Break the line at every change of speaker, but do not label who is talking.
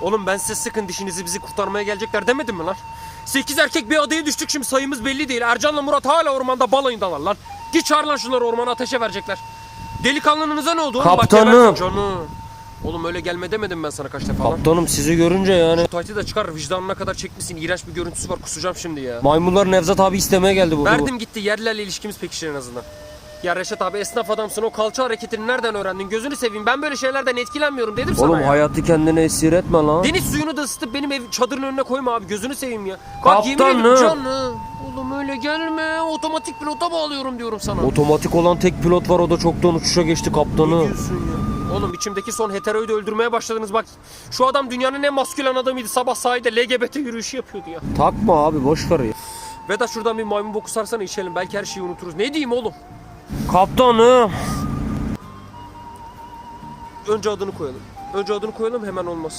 Oğlum ben size sıkın dişinizi bizi kurtarmaya gelecekler demedim mi lan? Sekiz erkek bir adaya düştük şimdi sayımız belli değil. Ercan'la Murat hala ormanda balayındalar lan. Git çağır lan şunları ormana ateşe verecekler. Delikanlınıza ne oldu oğlum? Bak
Kaptanım.
gebersin canım. Oğlum öyle gelme demedim ben sana kaç defa lan.
Kaptanım sizi görünce yani.
Taytı da çıkar vicdanına kadar çekmişsin. İğrenç bir görüntüsü var kusacağım şimdi ya.
Maymunlar Nevzat abi istemeye geldi burada.
Verdim gitti yerlilerle ilişkimiz pekişir en azından. Ya Reşat abi esnaf adamsın o kalça hareketini nereden öğrendin gözünü seveyim ben böyle şeylerden etkilenmiyorum dedim sana
Oğlum
ya.
hayatı kendine esir etme lan.
Deniz suyunu da ısıtıp benim ev çadırın önüne koyma abi gözünü seveyim ya. Bak yemin
Kaptanım.
ediyorum canım. Oğlum öyle gelme otomatik pilota bağlıyorum diyorum sana.
Otomatik olan tek pilot var o da çoktan uçuşa geçti
Ne
kaptanı.
diyorsun ya? Oğlum içimdeki son heteroyu da öldürmeye başladınız bak. Şu adam dünyanın en maskülen adamıydı. Sabah sahilde LGBT yürüyüşü yapıyordu ya.
Takma abi boş ver ya.
Vedat şuradan bir maymun boku sarsana içelim. Belki her şeyi unuturuz. Ne diyeyim oğlum?
Kaptanım.
Önce adını koyalım. Önce adını koyalım hemen olmaz.